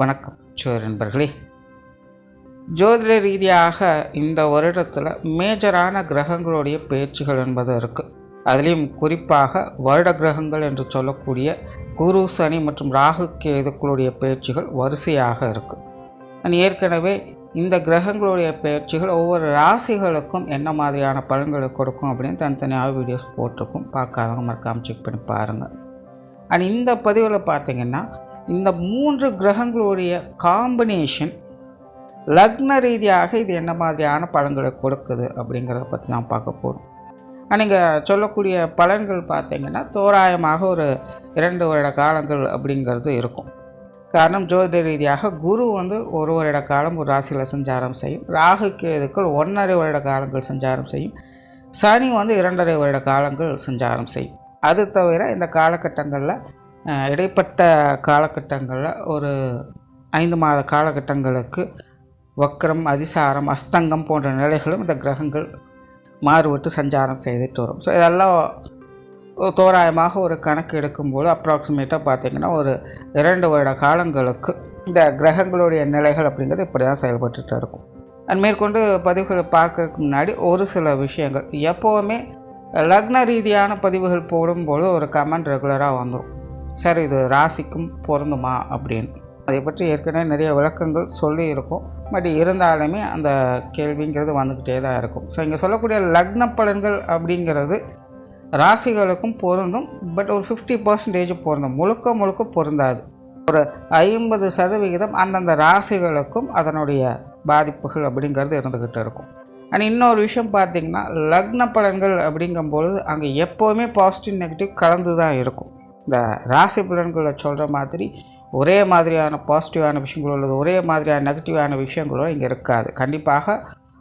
வணக்கம். சோர் நண்பர்களே ஜோதிட ரீதியாக இந்த வருடத்தில் மேஜரான கிரகங்களுடைய பேச்சுகள் என்பது இருக்குது அதுலேயும் குறிப்பாக வருட கிரகங்கள் என்று சொல்லக்கூடிய குரு சனி மற்றும் ராகு கேதுக்களுடைய பேச்சுகள் வரிசையாக இருக்குது நான் ஏற்கனவே இந்த கிரகங்களுடைய பயிற்சிகள் ஒவ்வொரு ராசிகளுக்கும் என்ன மாதிரியான பலன்களை கொடுக்கும் அப்படின்னு தனித்தனியாக வீடியோஸ் போட்டிருக்கும். பார்க்காதவங்க மறக்காமல் செக் பண்ணி பாருங்கள் அண்ட் இந்த பதிவில் பார்த்தீங்கன்னா இந்த மூன்று கிரகங்களுடைய காம்பினேஷன் லக்ன ரீதியாக இது என்ன மாதிரியான பலன்களை கொடுக்குது அப்படிங்கிறத பற்றி நான் பார்க்க போகிறோம் நீங்கள் சொல்லக்கூடிய பலன்கள் பார்த்தீங்கன்னா தோராயமாக ஒரு இரண்டு வருட காலங்கள் அப்படிங்கிறது இருக்கும். காரணம் ஜோதிட ரீதியாக குரு வந்து ஒரு வருட காலம் ஒரு ராசியில் சஞ்சாரம் செய்யும். ராகு கேதுக்கள் ஒன்றரை வருட காலங்கள் சஞ்சாரம் செய்யும். சனி வந்து இரண்டரை வருட காலங்கள் சஞ்சாரம் செய்யும். அது தவிர இந்த காலகட்டங்களில் இடைப்பட்ட காலகட்டங்களில் ஒரு ஐந்து மாத காலகட்டங்களுக்கு வக்ரம் அதிசாரம் அஸ்தங்கம் போன்ற நிலைகளும் இந்த கிரகங்கள் மாறுபட்டு சஞ்சாரம் செய்துட்டு வரும். ஸோ இதெல்லாம் தோராயமாக ஒரு கணக்கு எடுக்கும்போது அப்ராக்சிமேட்டாக பார்த்திங்கன்னா ஒரு இரண்டு வருட காலங்களுக்கு இந்த கிரகங்களுடைய நிலைகள் அப்படிங்கிறது இப்படி தான் செயல்பட்டுட்டு இருக்கும். அண்ட் மேற்கொண்டு பதிவுகளை பார்க்கறதுக்கு முன்னாடி ஒரு சில விஷயங்கள். எப்போவுமே லக்ன ரீதியான பதிவுகள் போடும்போது ஒரு கமெண்ட் ரெகுலராக வந்துடும் சார் இது ராசிக்கும் பொருந்துமா அப்படின்னு. அதை பற்றி ஏற்கனவே நிறைய விளக்கங்கள் சொல்லி இருக்கும் பட் இருந்தாலுமே அந்த கேள்விங்கிறது வந்துக்கிட்டே தான் இருக்கும். ஸோ இங்கே சொல்லக்கூடிய லக்ன பலன்கள் அப்படிங்கிறது ராசிகளுக்கும் பொருந்தும். பட் ஒரு ஃபிஃப்டி பர்சன்டேஜ் பொருந்தும். முழுக்க முழுக்க பொருந்தாது. ஒரு ஐம்பது சதவிகிதம் அந்தந்த ராசிகளுக்கும் அதனுடைய பாதிப்புகள் அப்படிங்கிறது இருந்துக்கிட்டு இருக்கும். அண்ட் இன்னொரு விஷயம் பார்த்தீங்கன்னா லக்ன பலன்கள் அப்படிங்கும்பொழுது அங்கே எப்போவுமே பாசிட்டிவ் நெகட்டிவ் கலந்து தான் இருக்கும். இந்த ராசி பலன்களை சொல்கிற மாதிரி ஒரே மாதிரியான பாசிட்டிவான விஷயங்களோ அல்லது ஒரே மாதிரியான நெகட்டிவான விஷயங்களோ இங்கே இருக்காது. கண்டிப்பாக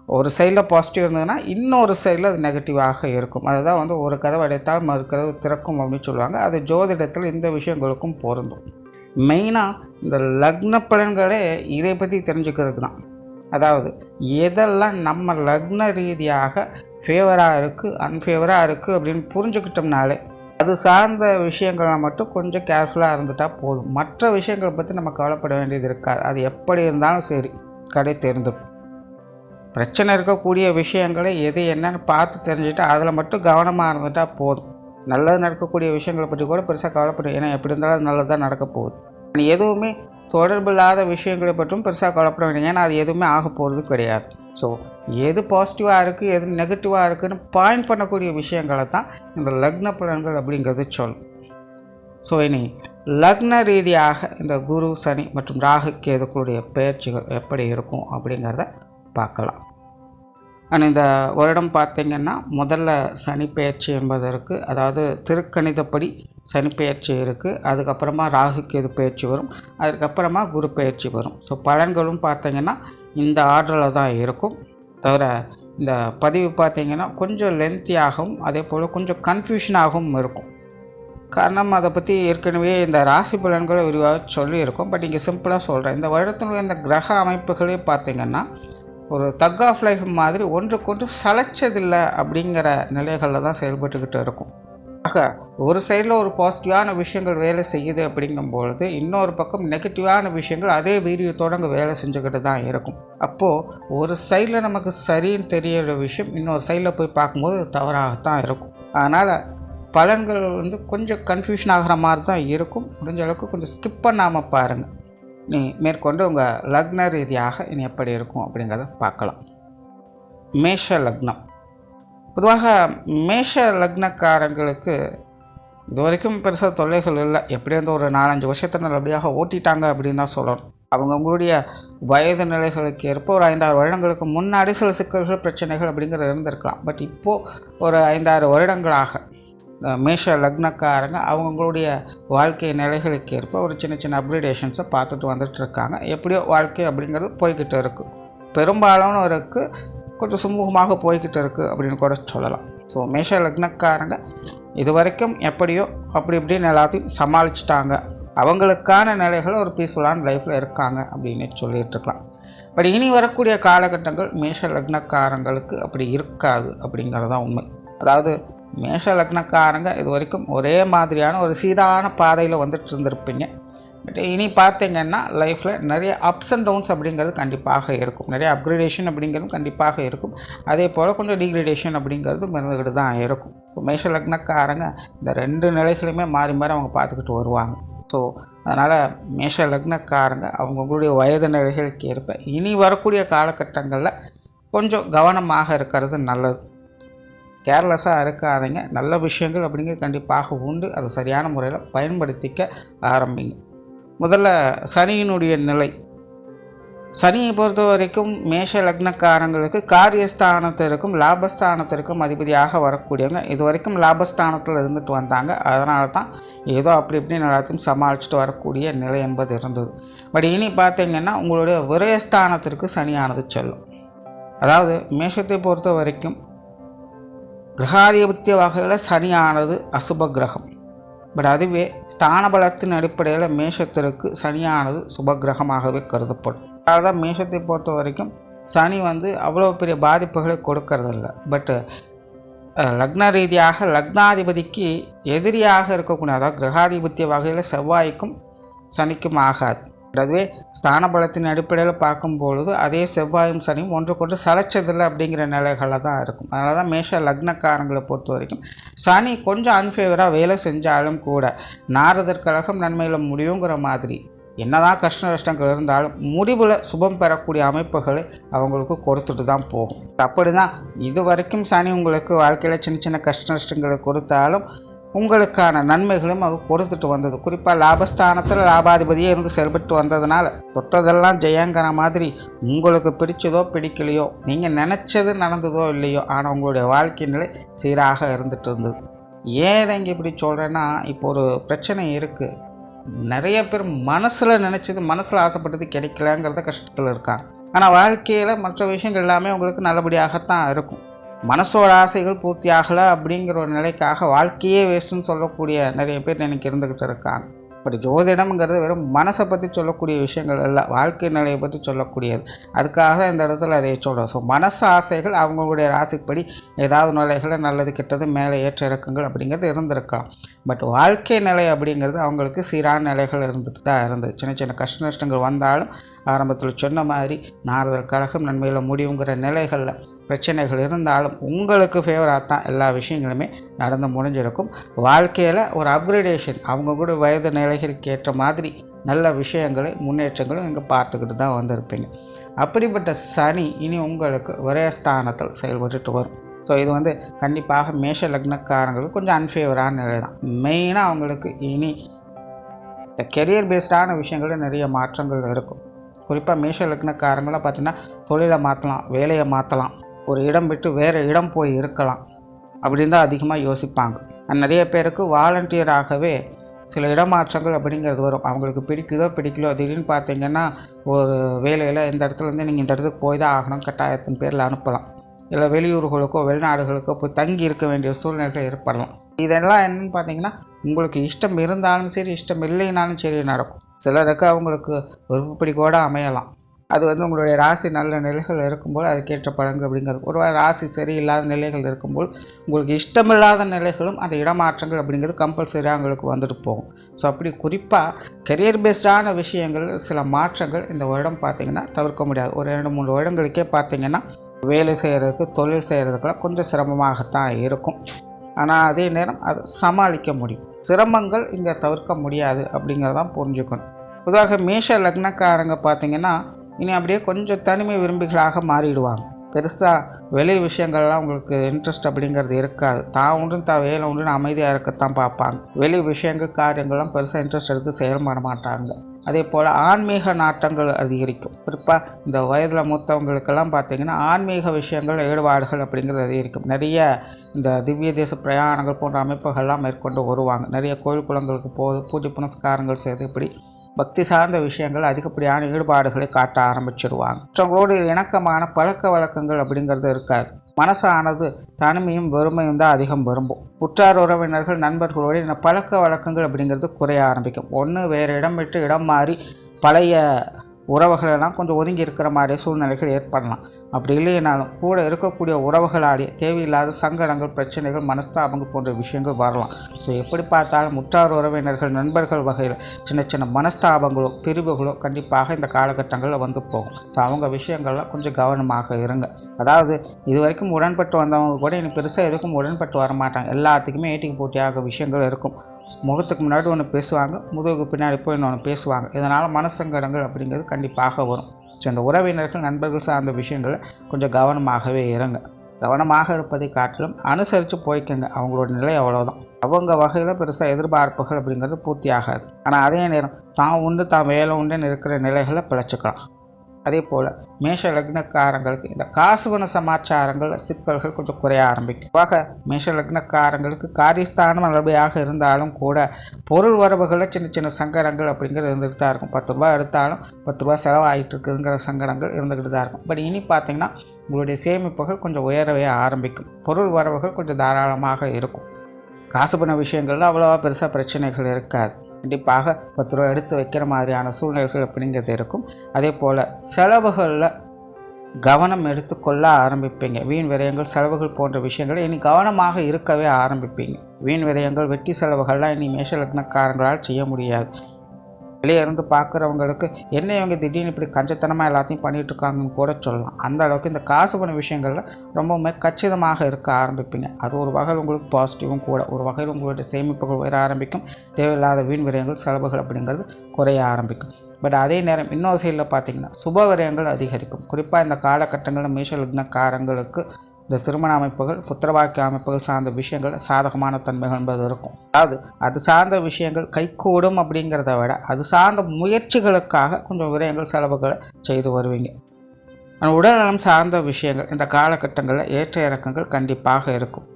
ஒரு சைடில் பாசிட்டிவ் இருந்ததுன்னா இன்னொரு சைடில் அது நெகட்டிவாக இருக்கும். அதுதான் வந்து ஒரு கதவை அடைத்தால் மறு கதவு திறக்கும் அப்படின்னு சொல்லுவாங்க. அது ஜோதிடத்தில் இந்த விஷயங்களுக்கும் பொருந்தும். மெயினாக இந்த லக்ன பலன்களே இதை பற்றி தெரிஞ்சுக்கிறதுக்கு தான். அதாவது எதெல்லாம் நம்ம லக்ன ரீதியாக ஃபேவராக இருக்குது அன்ஃபேவராக இருக்குது அப்படின்னு புரிஞ்சுக்கிட்டோம்னாலே அது சார்ந்த விஷயங்களை மட்டும் கொஞ்சம் கேர்ஃபுல்லாக இருந்துட்டால் போதும். மற்ற விஷயங்களை பற்றி நம்ம கவலைப்பட வேண்டியது இருக்காது. அது எப்படி இருந்தாலும் சரி கடை தெரிந்துடும் பிரச்சனை இருக்கக்கூடிய விஷயங்களை எது என்னன்னு பார்த்து தெரிஞ்சுட்டு அதில் மட்டும் கவனமாக இருந்துட்டால் போதும். நல்லது நடக்கக்கூடிய விஷயங்களை பற்றி கூட பெருசாக கவலைப்படும் ஏன்னா எப்படி இருந்தாலும் நல்லது தான் நடக்க போகுது. நீ எதுவுமே தொடர்பில்லாத விஷயங்களை பற்றும் பெருசாக கவலைப்பட வேண்டிய ஏன்னா அது எதுவுமே ஆக போகிறது கிடையாது. ஸோ எது பாசிட்டிவாக இருக்குது எது நெகட்டிவாக இருக்குதுன்னு பாயிண்ட் பண்ணக்கூடிய விஷயங்களை தான் இந்த லக்ன பலன்கள் அப்படிங்கிறது சொல்லும். ஸோ இனி லக்ன ரீதியாக இந்த குரு சனி மற்றும் ராகு கேதுக்களுடைய பயிற்சிகள் எப்படி இருக்கும் அப்படிங்கிறத பார்க்கலாம். ஆனால் இந்த வருடம் பார்த்திங்கன்னா முதல்ல சனி பெயர்ச்சி என்பது இருக்குது அதாவது திருக்கணிதப்படி சனி பெயர்ச்சி இருக்குது அதுக்கப்புறமா ராகு கேது பயிற்சி வரும். அதுக்கப்புறமா குரு பயிற்சி வரும். ஸோ பலன்களும் பார்த்திங்கன்னா இந்த ஆர்டரில் தான் இருக்கும். தவிர இந்த பதிவு பார்த்திங்கன்னா கொஞ்சம் லென்த்தியாகவும் அதே போல் கொஞ்சம் கன்ஃபியூஷனாகவும் இருக்கும். காரணம் அதை பற்றி ஏற்கனவே இந்த ராசி பலன்களை விரிவாக சொல்லியிருக்கோம். பட் இங்கே சிம்பிளாக சொல்கிறேன் இந்த வருடத்தினுடைய இந்த கிரக அமைப்புகளே பார்த்திங்கன்னா ஒரு தக் ஆஃப் லைஃப் மாதிரி ஒன்றுக்கொன்று சளைச்சதில்லை அப்படிங்கிற நிலைகளில் தான் செயல்பட்டுக்கிட்டு இருக்கும். ஆக ஒரு சைடில் ஒரு பாசிட்டிவான விஷயங்கள் வேலை செய்யுது அப்படிங்கும்பொழுது இன்னொரு பக்கம் நெகட்டிவான விஷயங்கள் அதே வீரியத்தோடு அங்கே வேலை செஞ்சுக்கிட்டு தான் இருக்கும். அப்போது ஒரு சைடில் நமக்கு சரின்னு தெரியிற விஷயம் இன்னொரு சைடில் போய் பார்க்கும்போது தவறாகத்தான் இருக்கும். அதனால் பலன்கள் வந்து கொஞ்சம் கன்ஃபியூஷன் ஆகிற மாதிரி தான் இருக்கும். முடிஞ்ச அளவுக்கு கொஞ்சம் ஸ்கிப் பண்ணாமல் பாருங்கள் நீ மேற்கொண்டு உங்கள் லக்ன ரீதியாக இனி எப்படி இருக்கும் அப்படிங்கிறத பார்க்கலாம். மேஷ லக்னம். பொதுவாக மேஷ லக்னக்காரங்களுக்கு இது வரைக்கும் பெருசாக தொல்லைகள் இல்லை. எப்படி ஒரு நாலஞ்சு வருஷத்தை நல்லபடியாக ஓட்டிட்டாங்க அப்படின்னு தான் சொல்லணும். அவங்கவுங்களுடைய வயது நிலைகளுக்கு ஏற்ப ஒரு ஐந்தாறு வருடங்களுக்கு முன்னாடி சில சிக்கல்கள் பிரச்சனைகள் அப்படிங்கிறது இருந்திருக்கலாம். பட் இப்போது ஒரு ஐந்தாறு வருடங்களாக மேஷ லக்னக்காரங்க அவங்கவுங்களுடைய வாழ்க்கை நிலைகளுக்கு ஏற்ப ஒரு சின்ன சின்ன அப்கிரேடேஷன்ஸை பார்த்துட்டு வந்துட்டு இருக்காங்க. எப்படியோ வாழ்க்கை அப்படிங்கிறது போய்கிட்டு இருக்குது பெரும்பாலான இருக்குது கொஞ்சம் சுமூகமாக போய்கிட்டு இருக்குது அப்படின்னு கூட சொல்லலாம். ஸோ மேஷ லக்னக்காரங்க இது வரைக்கும் எப்படியோ அப்படி இப்படின்னு எல்லாத்தையும் சமாளிச்சிட்டாங்க. அவங்களுக்கான நிலைகள் ஒரு பீஸ்ஃபுல்லான லைஃப்பில் இருக்காங்க அப்படின்னு சொல்லிகிட்டு இருக்கலாம். பட் இனி வரக்கூடிய காலகட்டங்கள் மேஷ லக்னக்காரங்களுக்கு அப்படி இருக்காது அப்படிங்கிறது தான் உண்மை. அதாவது மேஷ லக்னக்காரங்க இது வரைக்கும் ஒரே மாதிரியான ஒரு சீரான பாதையில் வந்துட்டு இருந்திருப்பீங்க. பட் இனி பார்த்தீங்கன்னா லைஃப்பில் நிறைய அப்ஸ் அண்ட் டவுன்ஸ் அப்படிங்கிறது கண்டிப்பாக இருக்கும். நிறைய அப்கிரேடேஷன் அப்படிங்கிறதும் கண்டிப்பாக இருக்கும். அதே போல் கொஞ்சம் டிகிரேடேஷன் அப்படிங்கிறது இருந்துக்கிட்டு தான் இருக்கும். இப்போ மேஷ லக்னக்காரங்க இந்த ரெண்டு நிலைகளுமே மாறி மாறி அவங்க பார்த்துக்கிட்டு வருவாங்க. ஸோ அதனால் மேஷ லக்னக்காரங்க அவங்கவுங்களுடைய வயது நிலைகளுக்கு ஏற்ப இனி வரக்கூடிய காலகட்டங்களில் கொஞ்சம் கவனமாக இருக்கிறது நல்லது. கேர்லெஸ்ஸாக இருக்காதீங்க. நல்ல விஷயங்கள் அப்படிங்கிறது கண்டிப்பாக உண்டு. அதை சரியான முறையில் பயன்படுத்திக்க ஆரம்பிங்க. முதல்ல சனியினுடைய நிலை. சனியை பொறுத்த வரைக்கும் மேஷ லக்னக்காரங்களுக்கு காரியஸ்தானத்திற்கும் லாபஸ்தானத்திற்கும் அதிபதியாக வரக்கூடியவங்க இது வரைக்கும் லாபஸ்தானத்தில் இருந்துட்டு வந்தாங்க. அதனால தான் ஏதோ அப்படி இப்படி எல்லாத்தையும் சமாளிச்சுட்டு வரக்கூடிய நிலை என்பது இருந்தது. பட் இனி பார்த்தீங்கன்னா உங்களுடைய விரயஸ்தானத்திற்கு சனியானது செல்லும். அதாவது மேஷத்தை பொறுத்த வரைக்கும் கிரகாதிபத்திய வகையில் சனியானது அசுப கிரகம். பட் அதுவே ஸ்தான பலத்தின் அடிப்படையில் மேஷத்திற்கு சனியானது சுப கிரகமாகவே கருதப்படும். அதாவது மேஷத்தை பொறுத்த வரைக்கும் சனி வந்து அவ்வளோ பெரிய பாதிப்புகளை கொடுக்கறதில்ல. பட்டு லக்ன ரீதியாக லக்னாதிபதிக்கு எதிரியாக இருக்கக்கூடிய அதாவது கிரகாதிபத்திய வகையில் செவ்வாய்க்கும் சனிக்கும் ஆகாது. அதுவே ஸ்தான பலத்தின் அடிப்படையில் பார்க்கும்பொழுது அதே செவ்வாயும் சனியும் ஒன்றுக்கொன்று சளைச்சதில்லை அப்படிங்கிற நிலைகளில் தான் இருக்கும். அதனால தான் மேஷ லக்னக்காரங்களை பொறுத்த வரைக்கும் சனி கொஞ்சம் அன்ஃபேவராக வேலை செஞ்சாலும் கூட நாரதர் கழகம் நன்மையில் முடியுங்கிற மாதிரி என்னதான் கஷ்ட நஷ்டங்கள் இருந்தாலும் முடிவில் சுபம் பெறக்கூடிய அமைப்புகளை அவங்களுக்கு கொடுத்துட்டு தான் போகும். அப்படி தான் இது வரைக்கும் சனி உங்களுக்கு வாழ்க்கையில் சின்ன சின்ன கஷ்ட நஷ்டங்களை கொடுத்தாலும் உங்களுக்கான நன்மைகளும் அது கொடுத்துட்டு வந்தது. குறிப்பாக லாபஸ்தானத்தில் லாபாதிபதியே இருந்து செயல்பட்டு வந்ததுனால தொட்டதெல்லாம் ஜெயங்கிற மாதிரி உங்களுக்கு பிடிச்சதோ பிடிக்கலையோ நீங்கள் நினச்சது நடந்ததோ இல்லையோ ஆனால் உங்களுடைய வாழ்க்கை நிலை சீராக இருந்துட்டு இருந்தது. ஏன் இங்கே இப்படி சொல்கிறேன்னா இப்போ ஒரு பிரச்சனை இருக்குது நிறைய பேர் மனசில் நினச்சது மனசில் ஆசைப்பட்டது கிடைக்கலங்கிறத கஷ்டத்தில் இருக்காங்க. ஆனால் வாழ்க்கையில் மற்ற விஷயங்கள் எல்லாமே உங்களுக்கு நல்லபடியாகத்தான் இருக்கும். மனசோட ஆசைகள் பூர்த்தி ஆகலை அப்படிங்கிற ஒரு நிலைக்காக வாழ்க்கையே வேஸ்ட்டுன்னு சொல்லக்கூடிய நிறைய பேர் எனக்கு இருந்துக்கிட்டு இருக்காங்க. பட் ஜோதிடம்ங்கிறது வெறும் மனசை பற்றி சொல்லக்கூடிய விஷயங்கள் இல்லை வாழ்க்கை நிலையை பற்றி சொல்லக்கூடியது. அதுக்காக இந்த இடத்துல அதை சொல்கிறோம் ஸோ மனசு ஆசைகள் அவங்களுடைய ராசிப்படி ஏதாவது நிலைகளை நல்லது கெட்டது மேலே ஏற்ற இறக்கங்கள் அப்படிங்கிறது இருந்திருக்கலாம். பட் வாழ்க்கை நிலை அப்படிங்கிறது அவங்களுக்கு சீரான நிலைகள் இருந்துட்டு தான் இருந்தது. சின்ன சின்ன கஷ்ட நஷ்டங்கள் வந்தாலும் ஆரம்பத்தில் சொன்ன மாதிரி நாரதர் கழகம் நன்மையில் முடிவுங்கிற நிலைகளில் பிரச்சனைகள் இருந்தாலும் உங்களுக்கு ஃபேவராக தான் எல்லா விஷயங்களுமே நடந்து முடிஞ்சிருக்கும். வாழ்க்கையில் ஒரு அப்கிரேடேஷன் அவங்க கூட வயது நிலைகளுக்கு ஏற்ற மாதிரி நல்ல விஷயங்களை முன்னேற்றங்களும் இங்கே பார்த்துக்கிட்டு தான் வந்திருப்பீங்க. அப்படிப்பட்ட சனி இனி உங்களுக்கு ஒரே ஸ்தானத்தில் செயல்பட்டுட்டு வரும். ஸோ இது வந்து கண்டிப்பாக மேஷ லக்னக்காரங்களுக்கு கொஞ்சம் அன்ஃபேவரான நிலை தான். மெயினாக அவங்களுக்கு இனி இந்த கெரியர் பேஸ்டான விஷயங்களில் நிறைய மாற்றங்கள் இருக்கும். குறிப்பாக மேஷ லக்னக்காரங்களாம் பார்த்திங்கன்னா தொழிலை மாற்றலாம் வேலையை மாற்றலாம். ஒரு இடம் விட்டு வேறு இடம் போய் இருக்கலாம் அப்படின்னு தான் அதிகமாக யோசிப்பாங்க. நிறைய பேருக்கு வாலண்டியராகவே சில இடமாற்றங்கள் அப்படிங்கிறது வரும். அவங்களுக்கு பிடிக்குதோ பிடிக்கலோ திடீர்னு பார்த்தீங்கன்னா ஒரு வேலையில் இந்த இடத்துலேருந்து நீங்கள் இந்த இடத்துக்கு போய் தான் ஆகணும் கட்டாயத்தின் பேரில் அனுப்பலாம். இல்லை வெளியூர்களுக்கோ வெளிநாடுகளுக்கோ போய் தங்கி இருக்க வேண்டிய சூழ்நிலைகள் ஏற்படலாம். இதெல்லாம் என்னென்னு பார்த்தீங்கன்னா உங்களுக்கு இஷ்டம் இருந்தாலும் சரி இஷ்டம் இல்லைனாலும் சரி நடக்கும். சிலருக்கு அவங்களுக்கு விருப்பப்படி கூட அமையலாம். அது வந்து உங்களுடைய ராசி நல்ல நிலைகள் இருக்கும்போது அதுக்கேற்ற பலன்கள் அப்படிங்கிறது. ஒரு ராசி சரியில்லாத நிலைகள் இருக்கும்போது உங்களுக்கு இஷ்டமில்லாத நிலைகளும் அந்த இடமாற்றங்கள் அப்படிங்கிறது கம்பல்சரியாக உங்களுக்கு வந்துட்டு போகும். ஸோ அப்படி குறிப்பாக கெரியர் பேஸ்டான விஷயங்கள் சில மாற்றங்கள் இந்த வருடம் பார்த்திங்கன்னா தவிர்க்க முடியாது. ஒரு ரெண்டு மூணு வருடங்களுக்கே பார்த்திங்கன்னா வேலை செய்கிறதுக்கு தொழில் செய்கிறதுக்கெல்லாம் கொஞ்சம் சிரமமாகத்தான் இருக்கும். ஆனால் அதே நேரம் அதை சமாளிக்க முடியும். சிரமங்கள் இங்கே தவிர்க்க முடியாது அப்படிங்கிறதான் புரிஞ்சுக்கணும். பொதுவாக மேஷ லக்னக்காரங்க பார்த்திங்கன்னா இனி அப்படியே கொஞ்சம் தனிமை விரும்பிகளாக மாறிடுவாங்க. பெருசாக வெளி விஷயங்கள்லாம் உங்களுக்கு இன்ட்ரெஸ்ட் அப்படிங்கிறது இருக்காது. தான் உண்டு தான் வேலை உண்டுன்னு அமைதியாக இருக்கத்தான் பார்ப்பாங்க. வெளி விஷயங்கள் காரியங்கள்லாம் பெருசாக இன்ட்ரெஸ்ட் எடுத்து செயல்பட மாட்டாங்க. அதே போல் ஆன்மீக நாட்டங்கள் அதிகரிக்கும். குறிப்பாக இந்த வயதில் மூத்தவங்களுக்கெல்லாம் பார்த்திங்கன்னா ஆன்மீக விஷயங்கள் ஈடுபாடுகள் அப்படிங்கிறது அதிகரிக்கும். நிறைய இந்த திவ்ய தேச பிரயாணங்கள் போன்ற அமைப்புகள்லாம் மேற்கொண்டு வருவாங்க. நிறைய கோயில் குளங்களுக்கு போது பூஜை புனஸ்காரங்கள் செய்து இப்படி பக்தி சார்ந்த விஷயங்கள் அதிகப்படியான ஈடுபாடுகளை காட்ட ஆரம்பிச்சிருவாங்க. மற்றவங்களோடு இணக்கமான பழக்க வழக்கங்கள் அப்படிங்கிறது இருக்காது. மனசானது தனிமையும் வெறுமையும் தான் அதிகம் விரும்பும். உற்றார் உறவினர்கள் நண்பர்களோடு இந்த பழக்க வழக்கங்கள் அப்படிங்கிறது குறைய ஆரம்பிக்கும். ஒன்று வேறு இடம் விட்டு இடம் மாறி பழைய உறவுகளெல்லாம் கொஞ்சம் ஒதுங்கி இருக்கிற மாதிரி சூழ்நிலைகள் ஏற்படலாம். அப்படி இல்லைனாலும் கூட இருக்கக்கூடிய உறவுகளாலே தேவையில்லாத சங்கடங்கள் பிரச்சனைகள் மனஸ்தாபங்கள் போன்ற விஷயங்கள் வரலாம். ஸோ எப்படி பார்த்தாலும் முற்றார் உறவினர்கள் நண்பர்கள் வகையில் சின்ன சின்ன மனஸ்தாபங்களோ பிரிவுகளோ கண்டிப்பாக இந்த காலகட்டங்களில் வந்து போகும். ஸோ அவங்க விஷயங்கள்லாம் கொஞ்சம் கவனமாக இருங்க. அதாவது இது வரைக்கும் உடன்பட்டு வந்தவங்க கூட இனி பெருசாக எதுக்கும் உடன்பட்டு வர மாட்டாங்க எல்லாத்துக்குமே ஏட்டிக்கு போட்டியாக விஷயங்கள் இருக்கும். முகத்துக்கு முன்னாடி ஒன்று பேசுவாங்க முதுகுக்கு பின்னாடி போய் இன்னொன்று பேசுவாங்க. இதனால் மனசங்கடங்கள் அப்படிங்கிறது கண்டிப்பாக வரும். ஸோ இந்த உறவினர்கள் நண்பர்கள் சார்ந்த விஷயங்களை கொஞ்சம் கவனமாகவே இருங்க. கவனமாக இருப்பதை காட்டிலும் அனுசரித்து போய்க்கங்க. அவங்களோட நிலை அவ்வளோதான் அவங்க வகையில் பெருசாக எதிர்பார்ப்புகள் அப்படிங்கிறது பூர்த்தி ஆகாது ஆனால் அதே நேரம் தான் உண்டு தான் வேலை உண்டுன்னு இருக்கிற நிலைகளை பிழைச்சிக்கலாம். அதே போல் மேஷ லக்னக்காரங்களுக்கு இந்த காசுவன சமாச்சாரங்கள் சிக்கல்கள் கொஞ்சம் குறைய ஆரம்பிக்கும். ஆக மேஷ லக்னக்காரங்களுக்கு காரியஸ்தானம் நல்லபடியாக இருந்தாலும் கூட பொருள் வரவுகளில் சின்ன சின்ன சங்கடங்கள் அப்படிங்கிறது இருந்துகிட்டு தான் இருக்கும். பத்து ரூபா எடுத்தாலும் பத்து ரூபா செலவாகிட்டு இருக்குங்கிற சங்கடங்கள் இருந்துக்கிட்டு தான் இருக்கும். பட் இனி பார்த்தீங்கன்னா உங்களுடைய சேமிப்புகள் கொஞ்சம் உயரவே ஆரம்பிக்கும். பொருள் வரவுகள் கொஞ்சம் தாராளமாக இருக்கும். காசு பண்ண விஷயங்கள்ல அவ்வளோவா பெருசாக பிரச்சனைகள் இருக்காது. கண்டிப்பாக பத்து ரூபா எடுத்து வைக்கிற மாதிரியான சூழ்நிலைகள் அப்படிங்கிறது இருக்கும். அதே போல் செலவுகளில் கவனம் எடுத்துக்கொள்ள ஆரம்பிப்பீங்க. வீண் விரயங்கள் செலவுகள் போன்ற விஷயங்களை இனி கவனமாக இருக்கவே ஆரம்பிப்பீங்க. வீண் விரயங்கள் வெட்டி செலவுகள்லாம் இனி மேஷ லக்னக்காரங்களால் செய்ய முடியாது. வெளியே இருந்து பார்க்குறவங்களுக்கு என்ன இவங்க திடீர்னு இப்படி கஞ்சத்தனமாக எல்லாத்தையும் பண்ணிகிட்டு இருக்காங்கன்னு கூட சொல்லலாம். அந்த அளவுக்கு இந்த காசு பண்ண விஷயங்களில் ரொம்பவுமே கச்சிதமாக இருக்க ஆரம்பிப்பீங்க. அது ஒரு வகையில் உங்களுக்கு பாசிட்டிவும் கூட ஒரு வகையில் உங்களுடைய சேமிப்புகள் உயர ஆரம்பிக்கும். தேவையில்லாத வீண் விரயங்கள் செலவுகள் அப்படிங்கிறது குறைய ஆரம்பிக்கும். பட் அதே நேரம் இன்னொரு சைடில் பார்த்தீங்கன்னா சுப விரயங்கள் அதிகரிக்கும். குறிப்பாக இந்த காலகட்டங்களில் மேஷ லக்னக்காரங்களுக்கு இந்த திருமண அமைப்புகள் புத்திரவாக்கிய அமைப்புகள் சார்ந்த விஷயங்கள் சாதகமான தன்மைகள் என்பது இருக்கும். அதாவது அது சார்ந்த விஷயங்கள் கைகூடும் அப்படிங்கிறத விட அது சார்ந்த முயற்சிகளுக்காக கொஞ்சம் விரயங்கள் செலவுகளை செய்து வருவீங்க. ஆனால் உடல்நலம் சார்ந்த விஷயங்கள் இந்த காலகட்டங்களில் ஏற்ற இறக்கங்கள் கண்டிப்பாக இருக்கும்.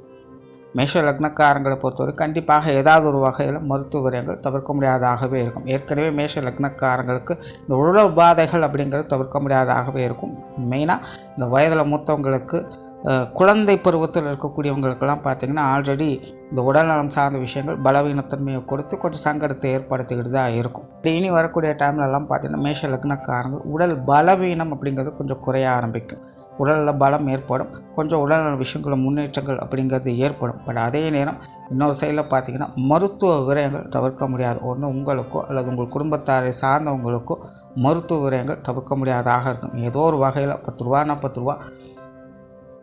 மேஷ லக்னக்காரங்களை பொறுத்தவரை கண்டிப்பாக ஏதாவது ஒரு வகையில் மருத்துவ விரயங்கள் தவிர்க்க முடியாதாகவே இருக்கும். ஏற்கனவே மேஷ லக்னக்காரங்களுக்கு இந்த உடல் உபாதைகள் அப்படிங்கிறது தவிர்க்க முடியாதாகவே இருக்கும். மெயினாக இந்த வயதில் மூத்தவங்களுக்கு குழந்தை பருவத்தில் இருக்கக்கூடியவங்களுக்கெல்லாம் பார்த்திங்கன்னா ஆல்ரெடி இந்த உடல்நலம் சார்ந்த விஷயங்கள் பலவீனத்தன்மையை கொடுத்து கொஞ்சம் சங்கடத்தை ஏற்படுத்திக்கிட்டு தான் இருக்கும். இனி வரக்கூடிய டைம்லலாம் பார்த்திங்கன்னா மேஷ லக்னக்காரங்கள் உடல் பலவீனம் அப்படிங்கிறது கொஞ்சம் குறைய ஆரம்பிக்கும். உடலில் பலம் ஏற்படும். கொஞ்சம் உடல்நல விஷயங்கள முன்னேற்றங்கள் அப்படிங்கிறது ஏற்படும். பட் அதே நேரம் இன்னொரு சைடில் பார்த்தீங்கன்னா மருத்துவ விரயங்கள் தவிர்க்க முடியாது. ஒன்று உங்களுக்கோ அல்லது உங்கள் குடும்பத்தாரை சார்ந்தவங்களுக்கோ மருத்துவ விரயங்கள் தவிர்க்க முடியாதாக இருக்கும். ஏதோ ஒரு வகையில் பத்து ரூபானா பத்து ரூபா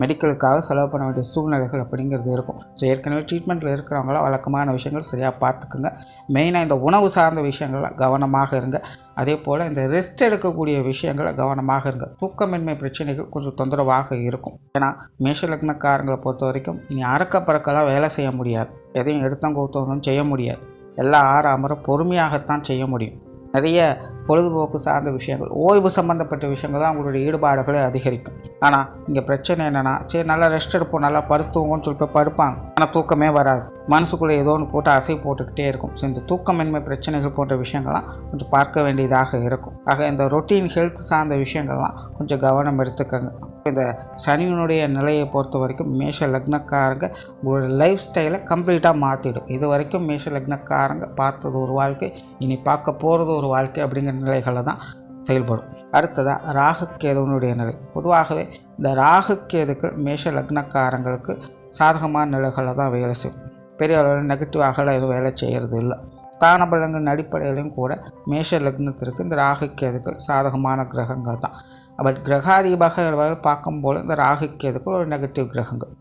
மெடிக்கலுக்காக செலவு பண்ண வேண்டிய சூழ்நிலைகள் அப்படிங்கிறது இருக்கும். ஸோ ஏற்கனவே ட்ரீட்மெண்ட்டில் இருக்கிறவங்களாம் வழக்கமான விஷயங்கள் சரியாக பார்த்துக்குங்க. மெயினாக இந்த உணவு சார்ந்த விஷயங்கள்லாம் கவனமாக இருங்க. அதே போல் இந்த ரெஸ்ட் எடுக்கக்கூடிய விஷயங்களை கவனமாக இருங்க. தூக்கமின்மை பிரச்சனைகள் கொஞ்சம் தொந்தரவாக இருக்கும். ஏன்னா மேஷலக்னக்காரங்களை பொறுத்த வரைக்கும் இனி அறக்க பறக்கலாம் வேலை செய்ய முடியாது. எதையும் எடுத்தவங்க செய்ய முடியாது. எல்லாம் ஆற அமர பொறுமையாகத்தான் செய்ய முடியும். நிறைய பொழுதுபோக்கு சார்ந்த விஷயங்கள் ஓய்வு சம்மந்தப்பட்ட விஷயங்கள் தான் உங்களுடைய ஈடுபாடுகளை அதிகரிக்கும். ஆனால் இங்கே பிரச்சனை என்னென்னா சரி நல்லா ரெஸ்ட் எடுப்போம் நல்லா படுத்துவோங்கன்னு சொல்லிட்டு படுப்பாங்க. ஆனால் தூக்கமே வராது. மனசுக்குள்ளே ஏதோ ஒன்று போட்டு அசை போட்டுக்கிட்டே இருக்கும். ஸோ இந்த தூக்கமின்மை பிரச்சனைகள் போன்ற விஷயங்கள்லாம் கொஞ்சம் பார்க்க வேண்டியதாக இருக்கும். ஆக இந்த ரொட்டீன் ஹெல்த் சார்ந்த விஷயங்கள்லாம் கொஞ்சம் கவனம் எடுத்துக்கங்க. இந்த சனியினுடைய நிலையை பொறுத்த வரைக்கும் மேஷ லக்னக்காரங்க உங்களோட லைஃப் ஸ்டைலை கம்ப்ளீட்டாக மாற்றிடும் இது வரைக்கும் மேஷ லக்னக்காரங்க பார்த்தது ஒரு வாழ்க்கை இனி பார்க்க போகிறது ஒரு வாழ்க்கை அப்படிங்கிற நிலைகளை தான் செயல்படும். அடுத்ததாக ராகுக்கேதுவனுடைய நிலை. பொதுவாகவே இந்த ராகுக்கேதுக்கள் மேஷ லக்னக்காரங்களுக்கு சாதகமான நிலைகளை தான் வேலை செய்யும். பெரிய அளவில் நெகட்டிவாகலாம் எதுவும் வேலை செய்கிறது இல்லை ஸ்தான பலங்களின் அடிப்படையிலும் கூட மேஷ லக்னத்திற்கு இந்த ராகுக்கேதுக்கள் சாதகமான கிரகங்கள் தான். பட் கிரகாதிபக பார்க்கும்போது இந்த ராகுக்கேதுக்கள் ஒரு நெகட்டிவ் கிரகங்கள்.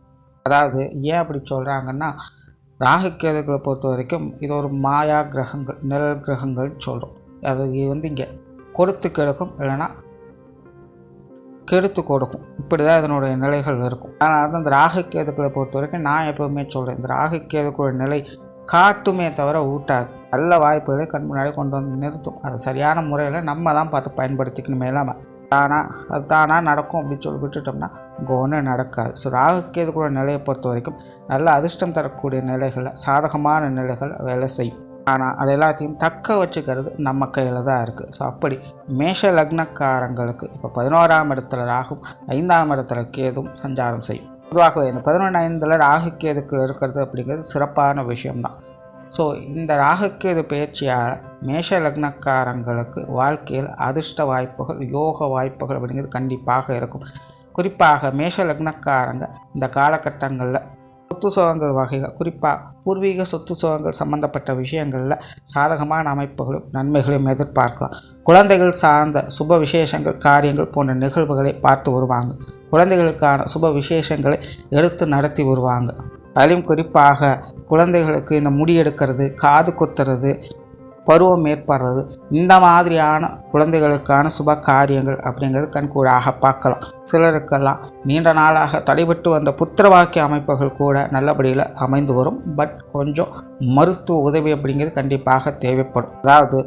அதாவது ஏன் அப்படி சொல்கிறாங்கன்னா ராகுக்கேதுக்களை பொறுத்த வரைக்கும் இது ஒரு மாயா கிரகங்கள் நிழல் கிரகங்கள்னு சொல்கிறோம் அது இது வந்து இங்கே கொடுத்து கிடக்கும் இல்லைன்னா கெடுத்து கொடுக்கும். இப்படி தான் இதனுடைய நிலைகள் இருக்கும். ஆனால் தான் இந்த ராகுக்கேதுக்களை பொறுத்த வரைக்கும் நான் எப்போவுமே சொல்கிறேன் இந்த ராகுக்கேதுக்களோட நிலை காட்டுமே தவிர ஊட்டாது. நல்ல வாய்ப்புகளை கண் முன்னாடி கொண்டு வந்து நிறுத்தும். அது சரியான முறையில் நம்ம தான் பார்த்து பயன்படுத்திக்கணுமே இல்லாமல் தானாக அது தானாக நடக்கும் அப்படின்னு சொல்லி விட்டுட்டோம்னா இங்கே ஒன்றும் நடக்காது. ஸோ ராகுக்கேதுக்குள்ள நிலையை பொறுத்த வரைக்கும் நல்ல அதிர்ஷ்டம் தரக்கூடிய நிலைகளை சாதகமான நிலைகள் வேலை செய்யும். ஆனால் அது எல்லாத்தையும் தக்க வச்சுக்கிறது நம்ம கையில் தான் இருக்குது ஸோ அப்படி மேஷ லக்னக்காரங்களுக்கு இப்போ பதினோராம் இடத்துல ராகும் ஐந்தாம் இடத்துல கேதும் சஞ்சாரம் செய்யும். பொதுவாகவே இந்த பதினொன்று ஐந்தில் ராகு இருக்கிறது அப்படிங்கிறது சிறப்பான விஷயம்தான். ஸோ இந்த ராகுக்கேது பயிற்சியால் மேஷ லக்னக்காரங்களுக்கு வாழ்க்கையில் அதிர்ஷ்ட வாய்ப்புகள் யோக வாய்ப்புகள் அப்படிங்கிறது கண்டிப்பாக இருக்கும். குறிப்பாக மேஷ லக்னக்காரங்க இந்த காலகட்டங்களில் சொத்து சுகங்கள் வகைகள் குறிப்பாக பூர்வீக சொத்து சுகங்கள் சம்பந்தப்பட்ட விஷயங்களில் சாதகமான அமைப்புகளும் நன்மைகளையும் எதிர்பார்க்கலாம். குழந்தைகள் சார்ந்த சுப விசேஷங்கள் காரியங்கள் போன்ற நிகழ்வுகளை பார்த்து வருவாங்க. குழந்தைகளுக்கான சுப விசேஷங்களை எடுத்து நடத்தி வருவாங்க. அதிலும் குறிப்பாக குழந்தைகளுக்கு இந்த முடி எடுக்கிறது காது குத்துறது பருவம் ஏற்படுறது. இந்த மாதிரியான குழந்தைகளுக்கான சுப காரியங்கள் அப்படிங்கிறது கண்கூடாக பார்க்கலாம். சிலருக்கெல்லாம் நீண்ட நாளாக தடைபட்டு வந்த புத்திரவாக்கிய அமைப்புகள் கூட நல்லபடியில் அமைந்து வரும். பட் கொஞ்சம் மருத்துவ உதவி அப்படிங்கிறது கண்டிப்பாக தேவைப்படும். அதாவது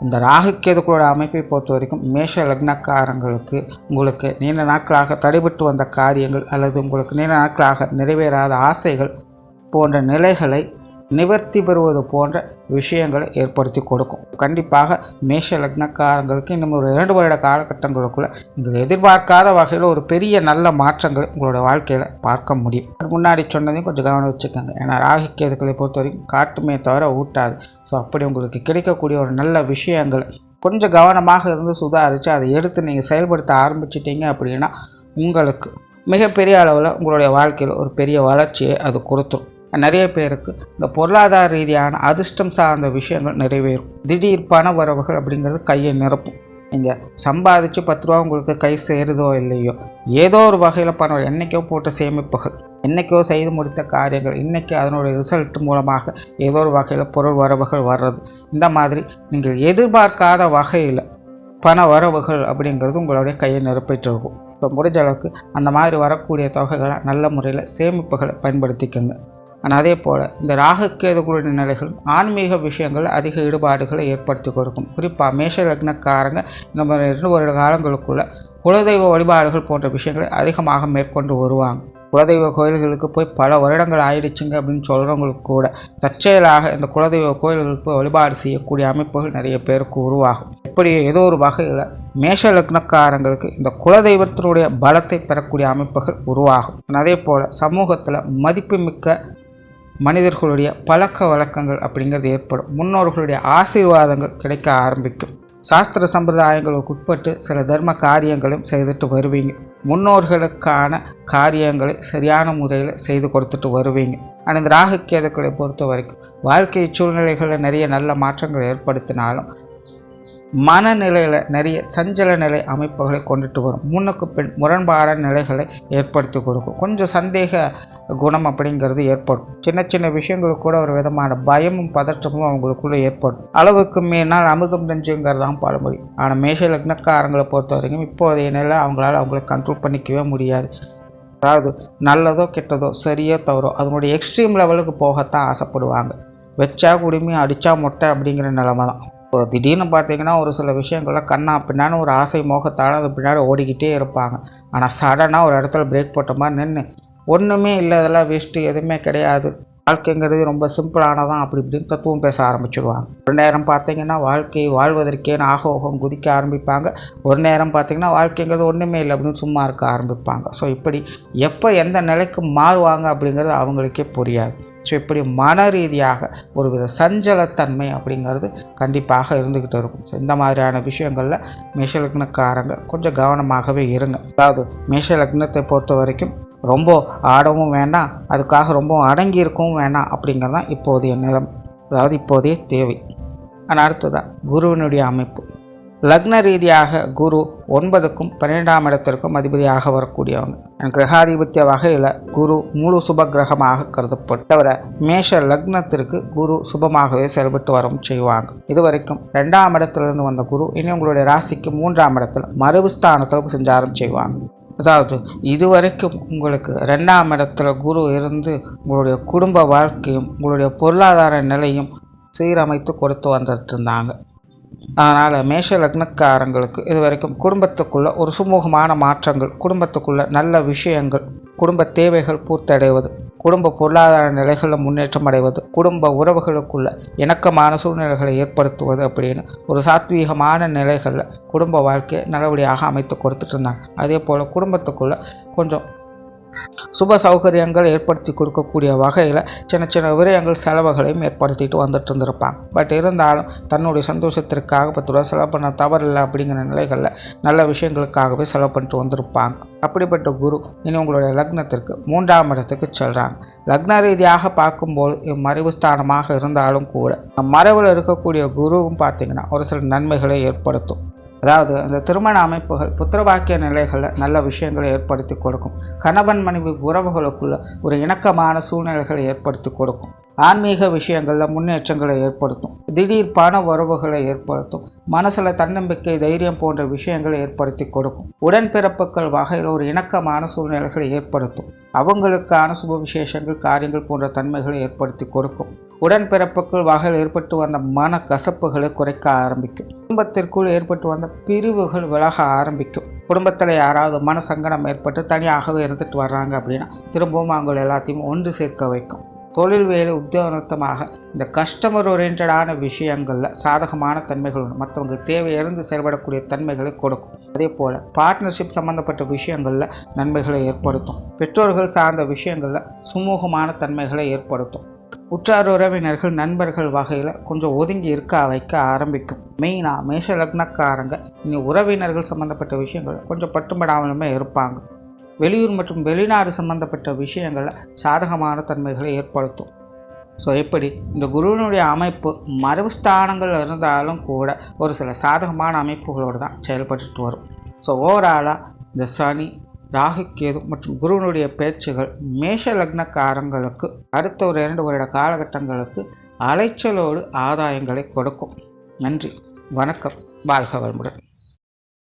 இந்த ராகுக்கேதுக்களோட அமைப்பை பொறுத்த வரைக்கும் மேஷ லக்னக்காரங்களுக்கு உங்களுக்கு நீண்ட நாட்களாக தடைபட்டு வந்த காரியங்கள் அல்லது உங்களுக்கு நீண்ட நாட்களாக நிறைவேறாத ஆசைகள் போன்ற நிலைகளை நிவர்த்தி பெறுவது போன்ற விஷயங்களை ஏற்படுத்தி கொடுக்கும். கண்டிப்பாக மேஷ லக்னக்காரங்களுக்கு இன்னும் ஒரு இரண்டு வருட காலகட்டங்களுக்குள்ள நீங்கள் எதிர்பார்க்காத வகையில் ஒரு பெரிய நல்ல மாற்றங்களை உங்களோட வாழ்க்கையில் பார்க்க முடியும். முன்னாடி சொன்னதையும் கொஞ்சம் கவனம் வச்சுக்கோங்க. ஏன்னா ராகி கேதுக்களை பொறுத்த வரைக்கும் காட்டுமே தவிர ஊட்டாது. ஸோ அப்படி உங்களுக்கு கிடைக்கக்கூடிய ஒரு நல்ல விஷயங்களை கொஞ்சம் கவனமாக இருந்து சுதாரித்து அதை எடுத்து நீங்கள் செயல்படுத்த ஆரம்பிச்சிட்டிங்க அப்படின்னா உங்களுக்கு மிகப்பெரிய அளவில் உங்களுடைய வாழ்க்கையில் ஒரு பெரிய வளர்ச்சியை அது கொடுத்துரும். நிறைய பேருக்கு இந்த பொருளாதார ரீதியான அதிர்ஷ்டம் சார்ந்த விஷயங்கள் நிறைவேறும். திடீர் பண வரவுகள் அப்படிங்கிறது கையை நிரப்பும். நீங்கள் சம்பாதிச்சு பத்து ரூபா உங்களுக்கு கை சேருதோ இல்லையோ ஏதோ ஒரு வகையில் பணம் என்றைக்கோ போட்ட சேமிப்புகள் என்றைக்கோ செய்து முடித்த காரியங்கள் இன்றைக்கி அதனுடைய ரிசல்ட் மூலமாக ஏதோ ஒரு வகையில் பொருள் வரவுகள் வர்றது. இந்த மாதிரி நீங்கள் எதிர்பார்க்காத வகையில் பண வரவுகள் அப்படிங்கிறது உங்களுடைய கையை நிரப்பிட்டு இருக்கும். இப்போ முடிஞ்ச அளவுக்கு அந்த மாதிரி வரக்கூடிய தொகைகளை நல்ல முறையில் சேமிப்புகளை பயன்படுத்திக்கோங்க. ஆனால் அதே போல் இந்த ராகுக்கேதுகளுடைய நிலைகள் ஆன்மீக விஷயங்கள் அதிக ஈடுபாடுகளை ஏற்படுத்தி கொடுக்கும். குறிப்பாக மேஷ லக்னக்காரங்க நம்ம ரெண்டு வருட காலங்களுக்குள்ள குலதெய்வ வழிபாடுகள் போன்ற விஷயங்களை அதிகமாக மேற்கொண்டு வருவாங்க. குலதெய்வ கோயில்களுக்கு போய் பல வருடங்கள் ஆயிடுச்சுங்க அப்படின்னு சொல்கிறவங்களுக்கு கூட தற்செயலாக இந்த குலதெய்வ கோயில்களுக்கு போய் வழிபாடு செய்யக்கூடிய அமைப்புகள் நிறைய பேருக்கு உருவாகும். இப்படி ஏதோ ஒரு வகையில் மேஷ லக்னக்காரங்களுக்கு இந்த குலதெய்வத்தினுடைய பலத்தை பெறக்கூடிய அமைப்புகள் உருவாகும். அதே போல் சமூகத்தில் மதிப்புமிக்க மனிதர்களுடைய பழக்க வழக்கங்கள் அப்படிங்கிறது ஏற்படும். முன்னோர்களுடைய ஆசீர்வாதங்கள் கிடைக்க ஆரம்பிக்கும். சாஸ்திர சம்பிரதாயங்களுக்கு உட்பட்டு சில தர்ம காரியங்களும் செய்துட்டு வருவீங்க. முன்னோர்களுக்கான காரியங்களை சரியான முறையில் செய்து கொடுத்துட்டு வருவீங்க. ஆனால் இந்த ராகுக்கேதுக்களை பொறுத்த வரைக்கும் வாழ்க்கை சூழ்நிலைகளில் நிறைய நல்ல மாற்றங்கள் ஏற்படுத்தினாலும் மனநிலையில் நிறைய சஞ்சல நிலை அமைப்புகளை கொண்டுட்டு வரும். முன்னுக்கு பின் முரண்பாடான நிலைகளை ஏற்படுத்தி கொடுக்கும். கொஞ்சம் சந்தேக குணம் அப்படிங்கிறது ஏற்படும். சின்ன சின்ன விஷயங்களுக்கு கூட ஒரு விதமான பயமும் பதற்றமும் அவங்களுக்குள்ளே ஏற்படும். அளவுக்கு மீனால் அமுதம் நெஞ்சுங்கிறது தான் பழமொழி. ஆனால் மேஷ லக்னக்காரங்களை பொறுத்த வரைக்கும் இப்போதைய நிலை அவங்களால அவங்கள கண்ட்ரோல் பண்ணிக்கவே முடியாது. அதாவது நல்லதோ கெட்டதோ சரியோ தவறோ அதனுடைய எக்ஸ்ட்ரீம் லெவலுக்கு போகத்தான் ஆசைப்படுவாங்க. வச்சா குடுமி அடித்தா மொட்டை அப்படிங்கிற நிலமை தான் இப்போ திடீர்னு பார்த்தீங்கன்னா ஒரு சில விஷயங்கள்லாம் கண்ணா பின்னான்னு ஒரு ஆசை மோகத்தால் அது பின்னாடி ஓடிக்கிட்டே இருப்பாங்க. ஆனால் சடனாக ஒரு இடத்துல பிரேக் போட்ட மாதிரி நின்று ஒன்றுமே இல்லை இதெல்லாம் வேஸ்ட்டு எதுவுமே கிடையாது. வாழ்க்கைங்கிறது ரொம்ப சிம்பிளானதான் அப்படி இப்படின்னு தத்துவம் பேச ஆரம்பிச்சிடுவாங்க ஒரு நேரம் பார்த்தீங்கன்னா வாழ்க்கையை வாழ்வதற்கேன்னு ஆகோகம் குதிக்க ஆரம்பிப்பாங்க. ஒரு நேரம் பார்த்தீங்கன்னா வாழ்க்கைங்கிறது ஒன்றுமே இல்லை அப்படின்னு சும்மா இருக்க ஆரம்பிப்பாங்க. ஸோ இப்படி எப்போ எந்த நிலைக்கு மாறுவாங்க அப்படிங்கிறது அவங்களுக்கே புரியாது. ஸோ இப்படி மன ரீதியாக ஒரு வித சஞ்சலத்தன்மை அப்படிங்கிறது கண்டிப்பாக இருந்துக்கிட்டு இருக்கும். ஸோ இந்த மாதிரியான விஷயங்களில் மேஷலக்னக்காரங்க கொஞ்சம் கவனமாகவே இருங்க. அதாவது மேஷலக்னத்தை பொறுத்த வரைக்கும் ரொம்ப ஆடவும் வேண்டாம் அதுக்காக ரொம்ப அடங்கி இருக்கவும் வேண்டாம் அப்படிங்கிறது தான் இப்போதைய நிலம். அதாவது இப்போதைய தேவை. ஆனால் அடுத்ததான் குருவினுடைய அமைப்பு. லக்ன ரீதியாக குரு ஒன்பதுக்கும் பன்னிரெண்டாம் இடத்திற்கும் அதிபதியாக வரக்கூடியவங்க. கிரகாதிபத்திய வகையில் குரு முழு சுப கிரகமாக கருதப்பட்டவரை மேஷ லக்னத்திற்கு குரு சுபமாகவே செயல்பட்டு வரவும் செய்வாங்க. இதுவரைக்கும் ரெண்டாம் இடத்திலிருந்து வந்த குரு இனி உங்களுடைய ராசிக்கு மூன்றாம் இடத்தில் மறுபுஸ்தானத்தில் செஞ்சாரம் செய்வாங்க. அதாவது இதுவரைக்கும் உங்களுக்கு ரெண்டாம் இடத்துல குரு இருந்து உங்களுடைய குடும்ப வாழ்க்கையும் உங்களுடைய பொருளாதார நிலையும் சீரமைத்து கொடுத்து வந்துட்டு இருந்தாங்க. அதனால் மேஷ லக்னக்காரங்களுக்கு இது வரைக்கும் குடும்பத்துக்குள்ளே ஒரு சுமூகமான மாற்றங்கள் குடும்பத்துக்குள்ள நல்ல விஷயங்கள் குடும்ப தேவைகள் பூர்த்தடைவது குடும்ப பொருளாதார நிலைகளில் முன்னேற்றம் அடைவது குடும்ப உறவுகளுக்குள்ள இணக்கமான சூழ்நிலைகளை ஏற்படுத்துவது அப்படின்னு ஒரு சாத்வீகமான நிலைகளில் குடும்ப வாழ்க்கையை நல்லபடியாக அமைத்து கொடுத்துட்டு இருந்தாங்க. அதே போல் குடும்பத்துக்குள்ளே கொஞ்சம் சுப சௌகரியங்கள் ஏற்படுத்தி கொடுக்கக்கூடிய வகையில் சின்ன சின்ன விரயங்கள் செலவுகளையும் ஏற்படுத்திட்டு வந்துட்டு இருந்திருப்பாங்க. பட் இருந்தாலும் தன்னுடைய சந்தோஷத்திற்காக பத்து ரூபா செலவு பண்ண தவறில்லை அப்படிங்கிற நிலைகளில் நல்ல விஷயங்களுக்காகவே செலவு பண்ணிட்டு வந்திருப்பாங்க. அப்படிப்பட்ட குரு இனி உங்களுடைய லக்னத்திற்கு மூன்றாம் இடத்துக்கு செல்கிறாங்க லக்ன ரீதியாக பார்க்கும்போது மறைவு ஸ்தானமாக இருந்தாலும் கூட மறைவில் இருக்கக்கூடிய குருவும் பார்த்தீங்கன்னா ஒரு சில நன்மைகளை ஏற்படுத்தும். அதாவது இந்த திருமண அமைப்புகள் புத்திரவாக்கிய நிலைகளில் நல்ல விஷயங்களை ஏற்படுத்தி கொடுக்கும். கணவன் மனைவி உறவுகளுக்குள்ள ஒரு இணக்கமான சூழ்நிலைகளை ஏற்படுத்தி கொடுக்கும். ஆன்மீக விஷயங்களில் முன்னேற்றங்களை ஏற்படுத்தும். திடீர் பண உறவுகளை ஏற்படுத்தும். மனசில் தன்னம்பிக்கை தைரியம் போன்ற விஷயங்களை ஏற்படுத்தி கொடுக்கும். உடன்பிறப்புகள் வகையில் ஒரு இணக்கமான சூழ்நிலைகளை ஏற்படுத்தும். அவங்களுக்கான சுப விசேஷங்கள் காரியங்கள் போன்ற தன்மைகளை ஏற்படுத்தி கொடுக்கும். உடன்பிறப்புக்குள் வகையில் ஏற்பட்டு வந்த மன கசப்புகளை குறைக்க ஆரம்பிக்கும். குடும்பத்திற்குள் ஏற்பட்டு வந்த பிரிவுகள் விலக ஆரம்பிக்கும். குடும்பத்தில் யாராவது மன சங்கடம் ஏற்பட்டு தனியாகவே இருந்துட்டு வர்றாங்க அப்படின்னா திரும்பவும் அவங்களை எல்லாத்தையும் ஒன்று சேர்க்க வைக்கும். தொழில் வேலை உத்தியோகத்தமாக இந்த கஸ்டமர் ஓரியன்டான விஷயங்களில் சாதகமான தன்மைகள் உண்டு. மற்றவங்களுக்கு தேவையிருந்து செயல்படக்கூடிய தன்மைகளை கொடுக்கும். அதே போல் பார்ட்னர்ஷிப் சம்மந்தப்பட்ட விஷயங்களில் நன்மைகளை ஏற்படுத்தும். பெற்றோர்கள் சார்ந்த விஷயங்களில் சுமூகமான தன்மைகளை ஏற்படுத்தும். உற்றார் உறவினர்கள் நண்பர்கள் வகையில் கொஞ்சம் ஒதுங்கி இருக்க வைக்க ஆரம்பிக்கும். மெயினாக மேஷ லக்னக்காரங்க. இனி உறவினர்கள் சம்மந்தப்பட்ட விஷயங்கள் கொஞ்சம் பட்டுப்படாமலுமே இருப்பாங்க. வெளியூர் மற்றும் வெளிநாடு சம்பந்தப்பட்ட விஷயங்களில் சாதகமான தன்மைகளை ஏற்படுத்தும். ஸோ எப்படி? இந்த குருவினுடைய அமைப்பு மரபு ஸ்தானங்கள் இருந்தாலும் கூட ஒரு சில சாதகமான அமைப்புகளோடு தான் செயல்பட்டுட்டு வரும். ஸோ ஓவராலாக இந்த சனி ராகுக்கேது மற்றும் குருவினுடைய பேச்சுகள் மேஷ லக்னக்காரங்களுக்கு அடுத்த ஒரு இரண்டு வருட காலகட்டங்களுக்கு அலைச்சலோடு ஆதாயங்களை கொடுக்கும். நன்றி. வணக்கம். வாழ்க வளமுடன்.